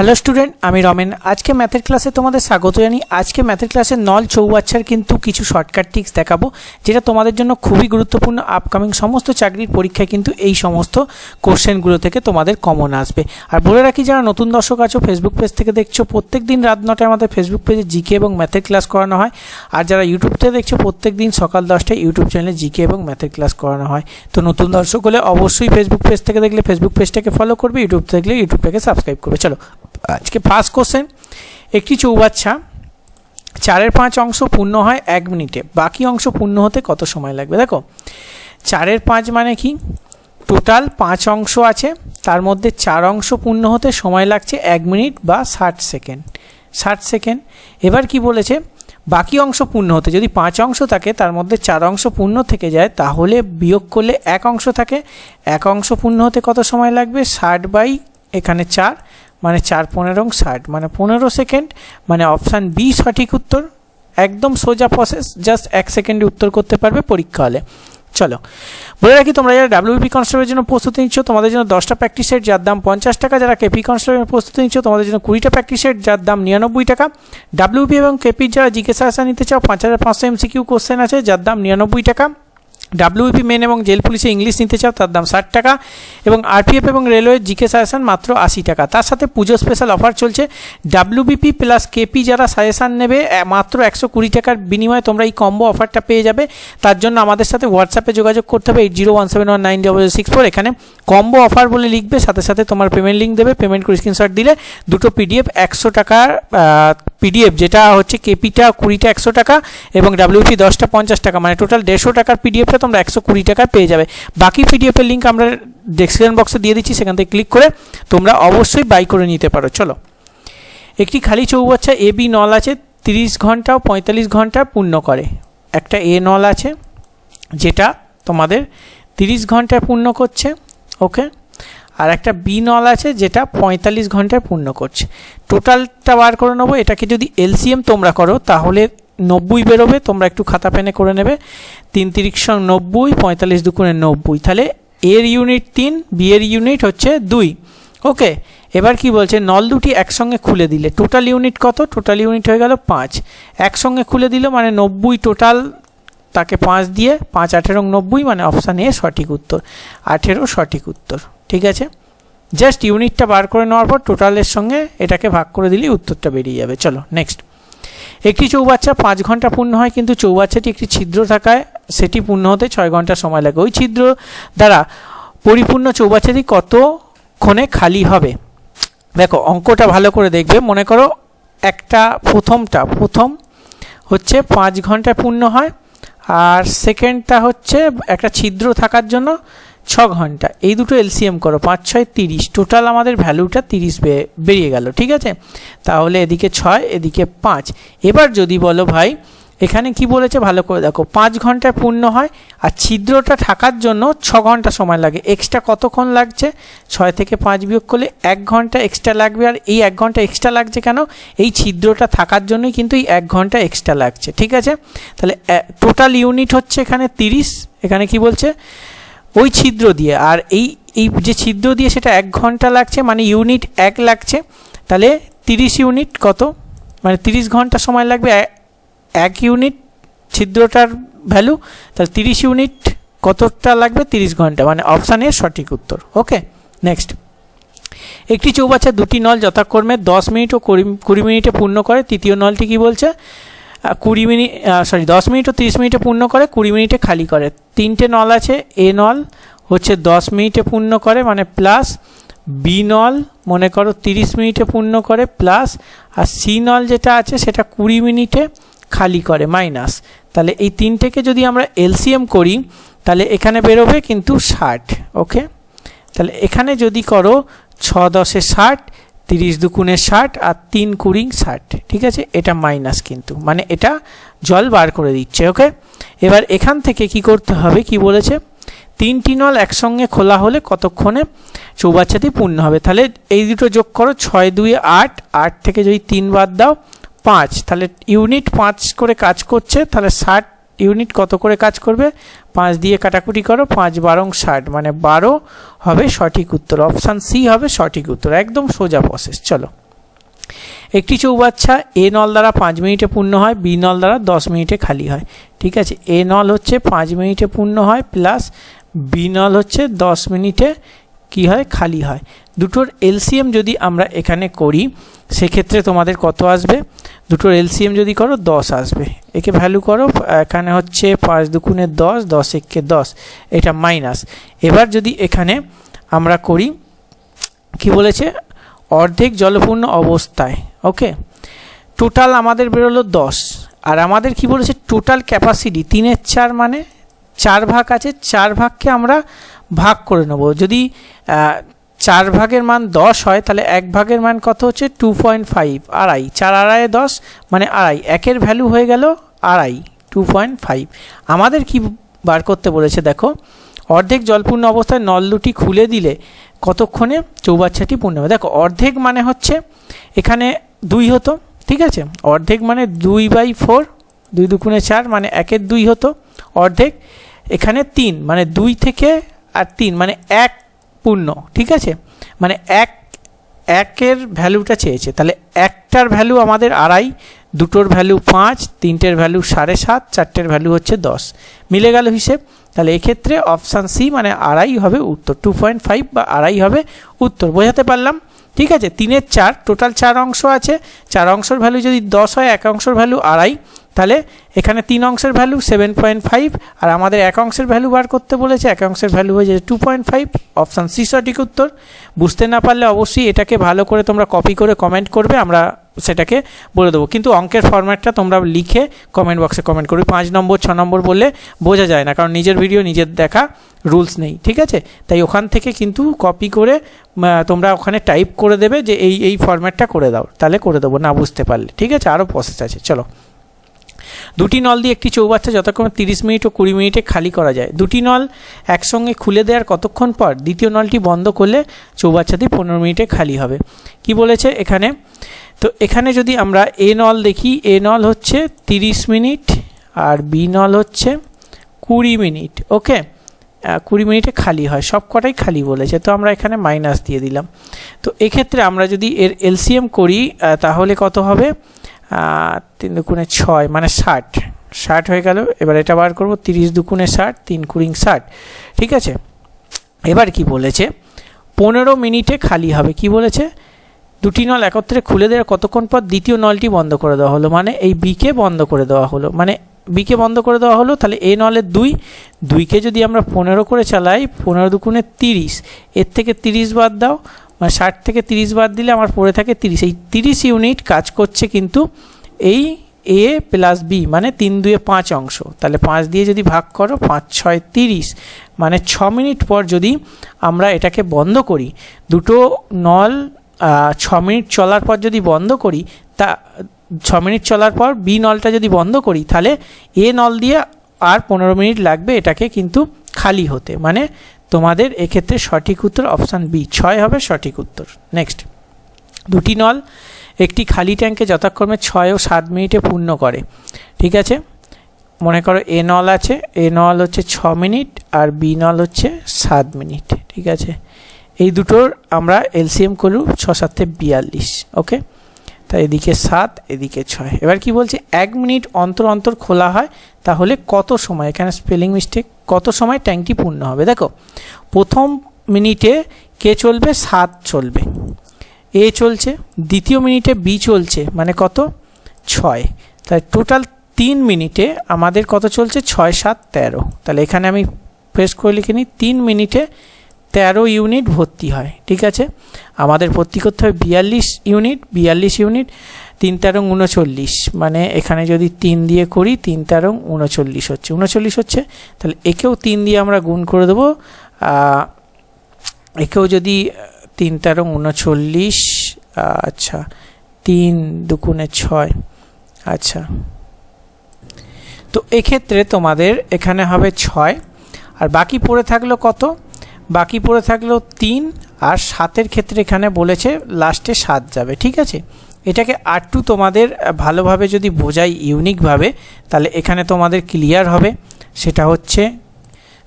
Hello student আমি রমেন। আজকে ম্যাথের ক্লাসে তোমাদের স্বাগত জানি। আজকে ম্যাথের ক্লাসে নল চৌবাচ্চার কিন্তু কিছু শর্টকাট টিক্স দেখাবো, যেটা তোমাদের জন্য খুবই গুরুত্বপূর্ণ। আপকামিং সমস্ত চাকরির পরীক্ষায় কিন্তু এই সমস্ত কোশ্চেনগুলো থেকে তোমাদের কমন আসবে। আর বলে রাখি, যারা নতুন দর্শক আছো ফেসবুক পেজ থেকে দেখছ প্রত্যেক দিন রাত নটায় আমাদের ফেসবুক পেজে জিকে এবং ম্যাথের ক্লাস করানো হয়। আর যারা ইউটিউব থেকে দেখছ প্রত্যেক দিন সকাল দশটায় ইউটিউব চ্যানেলে জিকে এবং ম্যাথের ক্লাস করানো হয়। তো নতুন দর্শক হলে অবশ্যই ফেসবুক পেজ থেকে দেখলে ফেসবুক পেজটাকে ফলো করবে ইউটিউব থেকে দেখলে ইউটিউবটাকে সাবস্ক্রাইব করবে। চলো আজকে ফার্স্ট কোশ্চেন একটি চৌবাচ্চা, চারের পাঁচ অংশ পূর্ণ হয় এক মিনিটে। বাকি অংশ পূর্ণ হতে কত সময় লাগবে? দেখো, চারের পাঁচ মানে কি? টোটাল পাঁচ অংশ আছে, তার মধ্যে চার অংশ পূর্ণ হতে সময় লাগছে এক মিনিট বা ষাট সেকেন্ড। ষাট সেকেন্ড। এবার কি বলেছে? বাকি অংশ পূর্ণ হতে, যদি পাঁচ অংশ থাকে, তার মধ্যে চার অংশ পূর্ণ থেকে যায়, তাহলে বিয়োগ করলে এক অংশ থাকে। এক অংশ পূর্ণ হতে কত সময় লাগবে? ষাট বাই এখানে চার। মানে চার পনেরো ষাট মানে পনেরো সেকেন্ড মানে অপশান বি সঠিক উত্তর, একদম সোজা প্রসেস জাস্ট এক সেকেন্ডে উত্তর করতে পারবে পরীক্ষা হলে। চলো, বলে রাখি তোমরা যারা ডাব্লিউপি কনস্টেবলের জন্য প্রস্তুতি নিচ্ছ, তোমাদের জন্য দশটা প্র্যাকটিস সেট যার দাম পঞ্চাশ টাকা। যারা কেপি কনস্টেবলের প্রস্তুতি নিচ্ছ, তোমাদের জন্য কুড়িটা প্র্যাকটিস সেট যার দাম নিরানব্বই টাকা। ডাব্লিউপি এবং কেপির যারা জিজ্ঞাসা আসা নিতে চাও, পাঁচ হাজার পাঁচশো এমসিকিউ কোশ্চেন আছে, যার দাম নিরানব্বই টাকা। ডাব্লিউপি মেন এবং জেল পুলিশে ইংলিশ নিতে চাও, তার দাম ষাট টাকা এবং আরপিএফ এবং রেলওয়ে জিকে সাজেশন মাত্র আশি টাকা। তার সাথে পুজো স্পেশাল অফার চলছে। ডাব্লিউবিপি প্লাস কেপি যারা সাজেশান নেবে মাত্র একশো কুড়ি টাকার বিনিময়ে তোমরা এই কম্বো অফারটা পেয়ে যাবে। তার জন্য আমাদের সাথে হোয়াটসঅ্যাপে যোগাযোগ করতে হবে eight zero one seven one nine double six four এখানে কম্বো অফার বলে লিখবে, সাথে সাথে তোমার পেমেন্ট লিঙ্ক দেবে। পেমেন্ট করে স্ক্রিনশট দিলে দুটো পিডিএফ একশো টাকার পিডিএফ যেটা হচ্ছে কেপিটা কুড়িটা একশো টাকা এবং ডাব্লিউপি দশটা পঞ্চাশ টাকা। মানে টোটাল দেড়শো টাকার পিডিএফটা তোমরা একশো কুড়ি টাকায় পেয়ে যাবে। বাকি পিডিএফের লিঙ্ক আমরা ডেসক্রিপশন বক্সে দিয়ে দিচ্ছি, সেখান থেকে ক্লিক করে তোমরা অবশ্যই বাই করে নিতে পারো। চলো। একটি খালি চৌবাচ্চা এ বি নল আছে, তিরিশ ঘণ্টা ও পঁয়তাল্লিশ ঘণ্টা পূর্ণ করে। একটা এ নল আছে, যেটা তোমাদের তিরিশ ঘন্টায় পূর্ণ করছে ওকে আর একটা বি নল আছে, যেটা পঁয়তাল্লিশ ঘন্টায় পূর্ণ করছে। টোটালটা বার করে নেব, এটাকে যদি এলসিএম তোমরা করো, তাহলে নব্বই বেরোবে, তোমরা একটু খাতা পেনে করে নেবে। তিন তিরিশ নব্বই, পঁয়তাল্লিশ দুগুণে নব্বই। তাহলে এর ইউনিট তিন বি এর ইউনিট হচ্ছে দুই। ওকে এবার কি বলছে? নল দুটি একসঙ্গে খুলে দিলে। টোটাল ইউনিট কত? টোটাল ইউনিট হয়ে গেল পাঁচ। একসঙ্গে খুলে দিল মানে নব্বই টোটাল তাকে পাঁচ দিয়ে, পাঁচ আঠেরো নব্বই মানে অপশান এ সঠিক উত্তর। আঠেরো সঠিক উত্তর। ঠিক আছে? জাস্ট ইউনিটটা বার করে নেওয়ার পর টোটালের সঙ্গে এটাকে ভাগ করে দিলেই উত্তরটা বেরিয়ে যাবে। চলো নেক্সট একটি চৌবাচ্চা পাঁচ ঘণ্টা পূর্ণ হয়, কিন্তু চৌবাচ্চাটি একটি ছিদ্র থাকায় সেটি পূর্ণ হতে ছয় ঘণ্টা সময় লাগে। ওই ছিদ্র দ্বারা পরিপূর্ণ চৌবাচ্চাটি কতক্ষণে খালি হবে? দেখো, অঙ্কটা ভালো করে দেখবে। মনে করো একটা প্রথমটা, প্রথম হচ্ছে পাঁচ ঘণ্টা পূর্ণ হয়, আর সেকেন্ডটা হচ্ছে একটা ছিদ্র থাকার জন্য ছ ঘণ্টা এই দুটো এলসিএম করো, পাঁচ, ছয়, তিরিশ। টোটাল আমাদের ভ্যালুটা তিরিশ বেরিয়ে গেল, ঠিক আছে? তাহলে এদিকে ছয়, এদিকে পাঁচ। এবার যদি বলো ভাই, এখানে কি বলেছে ভালো করে দেখো, পাঁচ ঘন্টায় পূর্ণ হয় আর ছিদ্রটা থাকার জন্য ছ ঘণ্টা সময় লাগে। এক্সট্রা কতক্ষণ লাগছে? ছয় থেকে পাঁচ বিয়োগ করলে এক ঘণ্টা এক্সট্রা লাগবে। আর এই এক ঘণ্টা এক্সট্রা লাগছে কেন? এই ছিদ্রটা থাকার জন্যই কিন্তু এই এক ঘণ্টা এক্সট্রা লাগছে, ঠিক আছে? তাহলে টোটাল ইউনিট হচ্ছে এখানে তিরিশ। এখানে কি বলছে? ওই ছিদ্র দিয়ে, আর এই এই যে ছিদ্র দিয়ে সেটা এক ঘণ্টা লাগছে মানে ইউনিট এক লাগছে, তাহলে তিরিশ ইউনিট কত? মানে তিরিশ ঘণ্টা সময় লাগবে এক ইউনিট ছিদ্রটার ভ্যালু, তাহলে তিরিশ ইউনিট কতটা লাগবে? তিরিশ ঘণ্টা মানে অপশান এর সঠিক উত্তর, ওকে? নেক্সট। একটি চৌবাচ্চা দুটি নল যথাক্রমে দশ মিনিট ও কুড়ি কুড়ি মিনিটে পূর্ণ করে, তৃতীয় নলটি কি বলছে? কুড়ি মিনিট সরি দশ মিনিট ও তিরিশ মিনিটে পূর্ণ করে, কুড়ি মিনিটে খালি করে। তিনটে নল আছে, এ নল হচ্ছে দশ মিনিটে পূর্ণ করে মানে প্লাস বি নল, মনে করো তিরিশ মিনিটে পূর্ণ করে প্লাস আর সি নল যেটা আছে, সেটা কুড়ি মিনিটে খালি করে মাইনাস তাহলে এই তিনটেকে যদি আমরা এলসিএম করি, তাহলে এখানে বেরোবে কিন্তু ষাট ওকে তাহলে এখানে যদি করো ছ দশে ষাট তিরিশ দুকুণে ষাট আর তিন কুড়ি ষাট, ঠিক আছে? এটা মাইনাস কিন্তু। মানে এটা জল বার করে দিচ্ছে ওকে এবার এখান থেকে কি করতে হবে? কি বলেছে? তিনটি নল একসঙ্গে খোলা হলে কতক্ষণে চৌবাচ্চাটি পূর্ণ হবে? তাহলে এই দুটো যোগ করো, ছয়, দুই, আট। আট থেকে যদি তিন বাদ দাও, পাঁচ। তাহলে ইউনিট পাঁচ করে কাজ করছে, তাহলে ষাট ইউনিট কত করে কাজ করবে? পাঁচ দিয়ে কাটাকুটি করো, পাঁচ বারং ষাট মানে বারো হবে সঠিক উত্তর। অপশান সি হবে সঠিক উত্তর, একদম সোজা প্রসেস চলো। একটি চৌবাচ্চা এ নল দ্বারা পাঁচ মিনিটে পূর্ণ হয়, বি নল দ্বারা দশ মিনিটে খালি হয়। ঠিক আছে, এ নল হচ্ছে পাঁচ মিনিটে পূর্ণ হয়, প্লাস বি নল হচ্ছে দশ মিনিটে কি হয়? খালি হয়। দুটোর এলসিএম যদি আমরা এখানে করি, সেক্ষেত্রে তোমাদের কত আসবে? দুটোর এলসিএম যদি করো, দশ আসবে। একে ভ্যালু করো, এখানে হচ্ছে পাঁচ দুগুণে দশ দশ একে দশ। এটা মাইনাস এবার যদি এখানে আমরা করি, কি বলেছে? অর্ধেক জলপূর্ণ অবস্থায় ওকে টোটাল আমাদের বেরোলো দশ। আর আমাদের কি বলেছে? টোটাল ক্যাপাসিটি তিনের চার মানে চার ভাগ আছে। চার ভাগকে আমরা ভাগ করে নেব। যদি চার ভাগের মান দশ হয়, তাহলে এক ভাগের মান কত হচ্ছে? টু পয়েন্ট ফাইভ আড়াই। চার আড়াই দশ মানে আড়াই। একের ভ্যালু হয়ে গেল আড়াই, টু পয়েন্ট ফাইভ। আমাদের কি বার করতে বলেছে দেখো, অর্ধেক জলপূর্ণ অবস্থায় নল দুটি খুলে দিলে কতক্ষণে চৌবাচ্চাটি পূর্ণ হবে? দেখো, অর্ধেক মানে হচ্ছে এখানে দুই হতো, ঠিক আছে? অর্ধেক মানে দুই বাই ফোর, দুই দুগুণে চার মানে একের দুই হতো, অর্ধেক এখানে তিন মানে দুই থেকে আর তিন মানে এক পূর্ণ, ঠিক আছে? মানে এক, একের ভ্যালুটা চেয়েছে। তাহলে একটার ভ্যালু আমাদের আড়াই, দুটোর ভ্যালু পাঁচ, তিনটের ভ্যালু সাড়ে সাত, চারটের ভ্যালু হচ্ছে দশ। মিলে গেল হিসেব। তাহলে এক্ষেত্রে অপশান সি মানে আড়াই হবে উত্তর, টু পয়েন্ট ফাইভ বা আড়াই হবে উত্তর। বোঝাতে পারলাম? ঠিক আছে? তিনের চার, টোটাল চার অংশ আছে। চার অংশের ভ্যালু যদি দশ হয়, এক অংশের ভ্যালু আড়াই। তাহলে এখানে তিন অংশের ভ্যালু সেভেন পয়েন্ট ফাইভ আর আমাদের এক অংশের ভ্যালু বার করতে বলেছে, এক অংশের ভ্যালু হয়ে যাচ্ছে two point five option C সঠিক উত্তর। বুঝতে না পারলে অবশ্যই এটাকে ভালো করে তোমরা কপি করে কমেন্ট করবে, আমরা সেটাকে বলে দেবো। কিন্তু অঙ্কের ফরম্যাটটা তোমরা লিখে কমেন্ট বক্সে কমেন্ট করবে। পাঁচ নম্বর, ছ নম্বর বললে বোঝা যায় না, কারণ নিজের ভিডিও নিজের দেখা রুলস নেই, ঠিক আছে? তাই ওখান থেকে কিন্তু কপি করে তোমরা ওখানে টাইপ করে দেবে যে এই এই ফরম্যাটটা করে দাও, তাহলে করে দেবো, না বুঝতে পারলে, ঠিক আছে? আরও প্রসেস আছে, চলো। দুটি নল দিয়ে একটি চৌবাচ্চা যতক্ষণ তিরিশ মিনিট ও কুড়ি মিনিটে খালি করা যায়। দুটি নল একসঙ্গে খুলে দেওয়ার কতক্ষণ পর দ্বিতীয় নলটি বন্ধ করলে চৌবাচ্চাটি পনেরো মিনিটে খালি হবে। কি বলেছে এখানে? তো এখানে যদি আমরা এ নল দেখি, এ নল হচ্ছে তিরিশ মিনিট আর বি নল হচ্ছে কুড়ি মিনিট। ওকে? কুড়ি মিনিটে খালি হয় সব কটাই খালি বলেছে। তো আমরা এখানে মাইনাস দিয়ে দিলাম। তো এক্ষেত্রে আমরা যদি এর এলসিএম করি তাহলে কত হবে? তিন দুকুণে ছয় মানে ষাট। ষাট হয়ে গেল, এবার এটা বার করব, তিরিশ দুকুণে ষাট, তিন কুড়িং ষাট। ঠিক আছে? এবার কি বলেছে? পনেরো মিনিটে খালি হবে। কি বলেছে? দুটি নল একত্রে খুলে দেওয়ার কতক্ষণ পর দ্বিতীয় নলটি বন্ধ করে দেওয়া হলো? মানে এই বিকে বন্ধ করে দেওয়া হলো। মানে বিকে বন্ধ করে দেওয়া হলো, তাহলে এ নলের দুই, দুইকে যদি আমরা পনেরো করে চালাই, পনেরো দুকুণে তিরিশ, এর থেকে তিরিশ বাদ দাও মানে ষাট থেকে তিরিশ বাদ দিলে আমার পড়ে থাকে তিরিশ। এই তিরিশ ইউনিট কাজ করছে কিন্তু এই এ প্লাস বি মানে তিন দুয়ে পাঁচ অংশ। তাহলে পাঁচ দিয়ে যদি ভাগ করো, পাঁচ ছয় তিরিশ মানে ছ মিনিট পর যদি আমরা এটাকে বন্ধ করি, দুটো নল ছ মিনিট চলার পর যদি বন্ধ করি, তা, ছ মিনিট চলার পর বি নলটা যদি বন্ধ করি, তাহলে এ নল দিয়ে আর পনেরো মিনিট লাগবে এটাকে কিন্তু খালি হতে। মানে তোমাদের এক্ষেত্রে সঠিক উত্তর অপশান বি। ছয় হবে সঠিক উত্তর। নেক্সট। দুটি নল একটি খালি ট্যাঙ্কে যথাক্রমে ছয় ও সাত মিনিটে পূর্ণ করে। ঠিক আছে? মনে করো এ নল আছে, এ নল হচ্ছে ছ মিনিট আর বি নল হচ্ছে সাত মিনিট। ঠিক আছে? এই দুটোর আমরা এলসিএম করু ছ সাতে বিয়াল্লিশ। ওকে? তাই এদিকে সাত, এদিকে ছয়। এবার কি বলছে? এক মিনিট অন্তর অন্তর খোলা হয়, তাহলে কত সময়? এখানে স্পেলিং মিস্টেক কত সময় ট্যাঙ্কটি পূর্ণ হবে? দেখো, প্রথম মিনিটে কে চলবে? সাত চলবে। এ চলছে, দ্বিতীয় মিনিটে বি চলছে মানে কত? ছয়। তাই টোটাল তিন মিনিটে আমাদের কত চলছে? ছয়, সাত, তেরো। তাহলে এখানে আমি প্রেস করে লিখে নিই, তিন মিনিটে তেরো ইউনিট ভর্তি হয়, ঠিক আছে? আমাদের ভর্তি করতে হবে বিয়াল্লিশ ইউনিট বিয়াল্লিশ ইউনিট, তিন তেরো উনচল্লিশ মানে এখানে যদি তিন দিয়ে করি তিন তেরো উনচল্লিশ হচ্ছে। উনচল্লিশ হচ্ছে, তাহলে একেও তিন দিয়ে আমরা গুণ করে দেবো একেও যদি তিন তেরো উনচল্লিশ আচ্ছা তিন দুগুণে ছয় আচ্ছা। তো এক্ষেত্রে তোমাদের এখানে হবে ছয়, আর বাকি পড়ে থাকল কত? বাকি পড়ে থাকল তিন আর সাতের ক্ষেত্রে এখানে বলেছে লাস্টে সাত যাবে, ঠিক আছে? এটাকে আরটু তোমাদের ভালোভাবে যদি বোঝাই ইউনিকভাবে, তাহলে এখানে তোমাদের ক্লিয়ার হবে। সেটা হচ্ছে,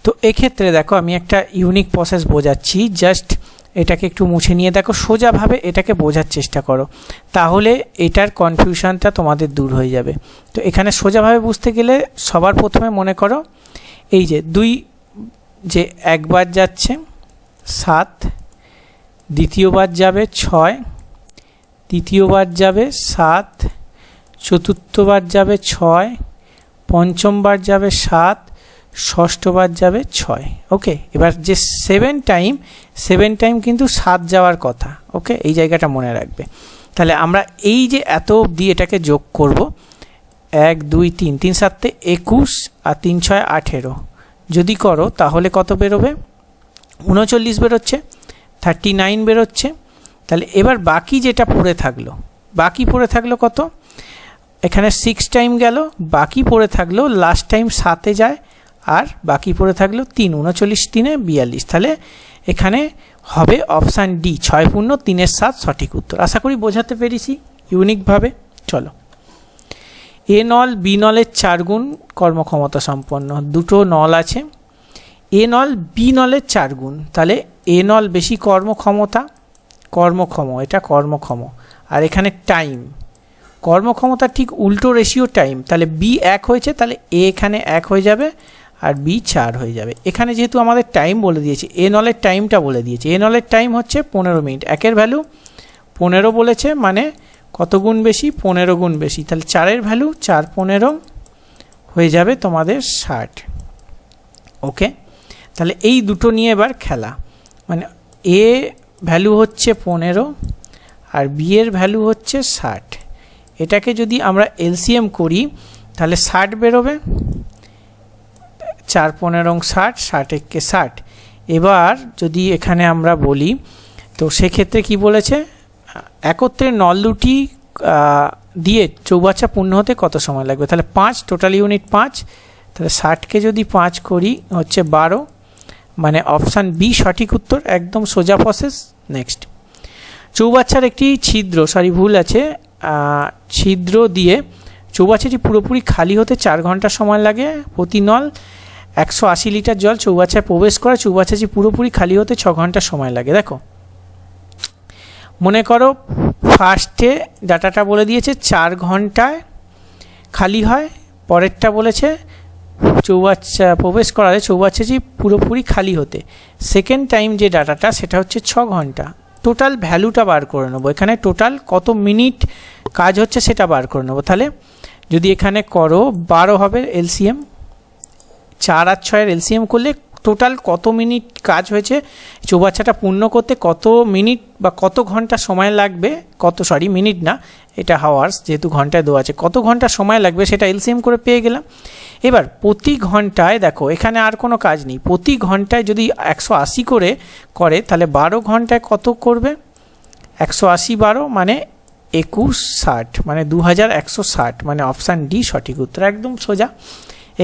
তো এক্ষেত্রে দেখো আমি একটা ইউনিক প্রসেস বোঝাচ্ছি, জাস্ট এটাকে একটু মুছে নিয়ে দেখো, সোজাভাবে এটাকে বোঝার চেষ্টা করো। তাহলে এটার কনফিউশনটা তোমাদের দূর হয়ে যাবে। তো এখানে সোজাভাবে বুঝতে গেলে সবার প্রথমে মনে করো, এই যে দুই যে একবার যাচ্ছে, সাত, দ্বিতীয়বার যাবে ছয়, তৃতীয়বার যাবে সাত, চতুর্থবার যাবে ছয়, পঞ্চমবার যাবে সাত, ষষ্ঠবার যাবে ছয়। ওকে, এবার যে সেভেন টাইম সেভেন টাইম কিন্তু সাত যাওয়ার কথা। ওকে, এই জায়গাটা মনে রাখবে। তাহলে আমরা এই যে এত অবধি এটাকে যোগ করব, এক, দুই, তিন তিন সাতে একুশ আর তিন, ছয়, আঠেরো। যদি করো, তাহলে কত বেরোবে? উনচল্লিশ বেরোচ্ছে থার্টি নাইন বেরোচ্ছে, তাহলে এবার বাকি যেটা পড়ে থাকল, বাকি পড়ে থাকল কত? এখানে সিক্স টাইম গেল, বাকি পড়ে থাকল লাস্ট টাইম সাতে যায়, আর বাকি পড়ে থাকল তিন, উনচল্লিশ তিনে বিয়াল্লিশ, তাহলে এখানে হবে অপশান ডি ছয় পূর্ণ, তিনের সাত সঠিক উত্তর। আশা করি বোঝাতে পেরেছি ইউনিকভাবে চলো। এ নল, বি নলের চার গুণ কর্মক্ষমতা সম্পন্ন। দুটো নল আছে। এ নল, বি নলের চার গুণ। তাহলে এ নল বেশি কর্মক্ষমতা? কর্মক্ষম, এটা কর্মক্ষম। আর এখানে টাইম। কর্মক্ষমতা ঠিক উল্টো রেশিও টাইম। তাহলে বি এক হয়েছে, তাহলে এ এখানে এক হয়ে যাবে আর বি চার হয়ে যাবে। এখানে যেহেতু আমাদের টাইম বলে দিয়েছে, এ নলের টাইমটা বলে দিয়েছে। এ নলের টাইম হচ্ছে পনেরো মিনিট। একের ভ্যালু পনেরো বলেছে মানে কত গুণ বেশি? পনেরো গুণ বেশি। তাহলে চারের ভ্যালু চার পনেরো হয়ে যাবে তোমাদের ষাট। ওকে তাহলে এই দুটো নিয়ে এবার খেলা। মানে এ ভ্যালু হচ্ছে পনেরো আর বি এর ভ্যালু হচ্ছে ষাট। এটাকে যদি আমরা এলসিএম করি, তাহলে ষাট বেরোবে। চার পনেরো ষাট ষাট একে ষাট। এবার যদি এখানে আমরা বলি, তো সেক্ষেত্রে কি বলেছে? একত্রে নল দুটি দিয়ে চৌবাচ্চা পূর্ণ হতে কত সময় লাগবে? তাহলে পাঁচ টোটাল ইউনিট পাঁচ। তাহলে ষাটকে যদি পাঁচ করি, হচ্ছে বারো। মানে অপশান বি সঠিক উত্তর, একদম সোজা প্রসেস নেক্সট চৌবাচ্চার একটি ছিদ্র সরি ভুল আছে ছিদ্র দিয়ে চৌবাচ্চাটি পুরোপুরি খালি হতে চার ঘণ্টা সময় লাগে প্রতি নল। একশো আশি লিটার জল চৌবাচ্চায় প্রবেশ করে, চৌবাচ্চাটি পুরোপুরি খালি হতে ছ ঘণ্টা সময় লাগে, দেখো। মনে করো ফার্স্টে ডাটাটা বলে দিয়েছে চার ঘন্টায় খালি হয়, পরেরটা বলেছে চৌবাচ্চা, প্রবেশ করালে চৌবাচ্চাটি পুরোপুরি খালি হতে। সেকেন্ড টাইম যে ডাটাটা সেটা হচ্ছে ছ ঘণ্টা। টোটাল ভ্যালুটা বার করে নেব। এখানে টোটাল কত মিনিট কাজ হচ্ছে সেটা বার করে নেব। তাহলে যদি এখানে করো, বারো হবে এলসিএম, চার আর ছয়ের এলসিএম করলে টোটাল কত মিনিট কাজ হয়েছে? চৌবাচ্চাটা পূর্ণ করতে কত মিনিট বা কত ঘণ্টা সময় লাগবে? কত সরি মিনিট না, এটা হাওয়ার্স যেহেতু ঘন্টায় দেওয়া আছে। কত ঘণ্টা সময় লাগবে সেটা এলসিএম করে পেয়ে গেলাম। এবার প্রতি ঘন্টায় দেখো, এখানে আর কোনো কাজ নেই। প্রতি ঘন্টায় যদি একশো আশি করে করে, তাহলে বারো ঘন্টায় কত করবে? একশো আশি বারো মানে একুশ ষাট মানে দু হাজার একশো ষাট মানে অপশান ডি সঠিক উত্তর, একদম সোজা।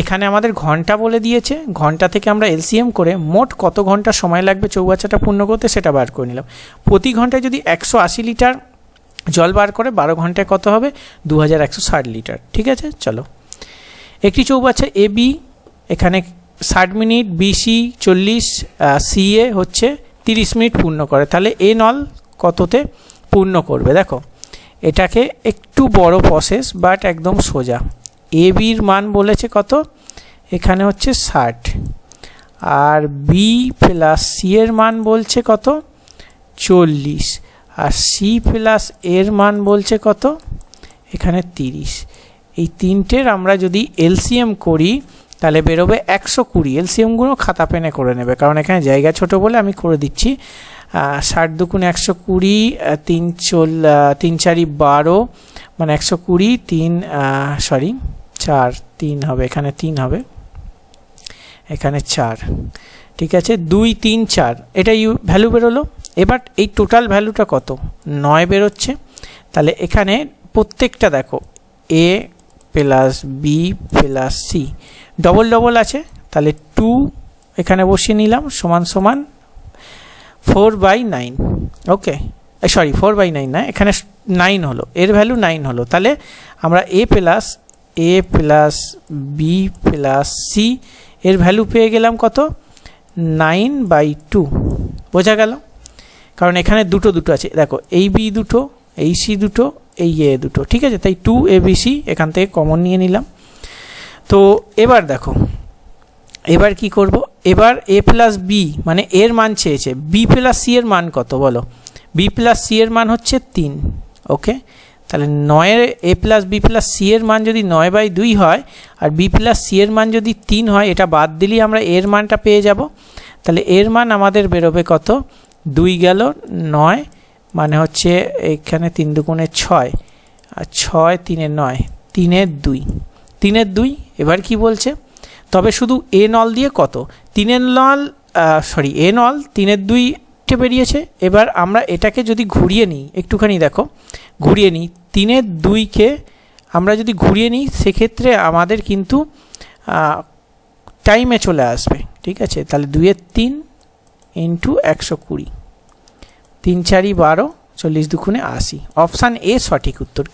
এখানে আমাদের ঘণ্টা বলে দিয়েছে। ঘণ্টা থেকে আমরা এলসিএম করে মোট কত ঘণ্টা সময় লাগবে চৌবাচ্চাটা পূর্ণ করতে সেটা বার করে নিলাম। প্রতি ঘন্টায় যদি একশো আশি লিটার জল বার করে, বারো ঘন্টায় কত হবে? দু হাজার একশো ষাট লিটার। ঠিক আছে? চলো। একটি চৌবাচ্চা এ, বি, এখানে ষাট মিনিট বিসি চল্লিশ সিএ হচ্ছে তিরিশ মিনিট পূর্ণ করে। তাহলে এ নল কততে পূর্ণ করবে? দেখো, এটাকে একটু বড় প্রসেস বাট একদম সোজা। এ বির মান বলেছে কত? এখানে হচ্ছে ষাট। আর বি প্লাস সি এর মান বলছে কত? চল্লিশ। আর সি প্লাস এর মান বলছে কত? এখানে তিরিশ। এই তিনটের আমরা যদি এলসিএম করি, তাহলে বেরোবে একশো কুড়ি। এলসিএমগুলো খাতা পেনে করে নেবে, কারণ এখানে জায়গা ছোট বলে আমি করে দিচ্ছি। ষাট দুগুণ একশো কুড়ি তিন চল তিন চারি বারো মানে একশো কুড়ি, তিন সরি চার, তিন হবে, এখানে তিন হবে। এখানে চার। ঠিক আছে? দুই, তিন, চার। এটা ইউ ভ্যালু বেরোলো? এবার এই টোটাল ভ্যালুটা কত? নয় বেরোচ্ছে। তাহলে এখানে প্রত্যেকটা দেখো, A plus B plus C. Double double আছে। তাহলে টু এখানে বসিয়ে নিলাম, সমান সমান four by nine. Okay? Sorry, four by nine না, এখানে নাইন হলো। এর ভ্যালু নাইন হলো। তাহলে আমরা A plus A plus B plus C এর ভ্যালু পেয়ে গেলাম কত? নাইন বাই টু বোঝা গেল? কারণ এখানে দুটো দুটো আছে। দেখো, এই বি দুটো, এই সি দুটো, এই এ দুটো, ঠিক আছে? তাই টু এ বি সি এখান থেকে কমন নিয়ে নিলাম। তো এবার দেখো, এবার কি করব? এবার এ প্লাস বি মানে এর মান চেয়েছে। বি প্লাস সি এর মান কত বলো? বি প্লাস সি এর মান হচ্ছে তিন ওকে তাহলে নয়ের A plus B plus C এর মান যদি নয় বাই দুই হয়, আর বি প্লাস সি এর মান যদি তিন হয়, এটা বাদ দিলেই আমরা এর মানটা পেয়ে যাব। তাহলে এর মান আমাদের বেরোবে কত? দুই গেল নয় মানে হচ্ছে এখানে তিন দুগুণে ছয়, আর ছয় তিনে নয় তিনের দুই। তিনের দুই, এবার কি বলছে? তবে শুধু এ নল দিয়ে কত? তিনের নল সরি এ নল, তিনের দুইটে বেরিয়েছে। এবার আমরা এটাকে যদি ঘুরিয়ে নিই, একটুখানি দেখো। ঘুরিয়ে নিই তিনের দুইকে আমরা যদি ঘুরিয়ে নিই, সেক্ষেত্রে আমাদের কিন্তু টাইমে চলে আসবে, ঠিক আছে? তাহলে দুইয়ের তিন ইন্টু একশো কুড়ি। তিন চারি বারো, চল্লিশ দুখুনে আশি। অপশান এ সঠিক উত্তর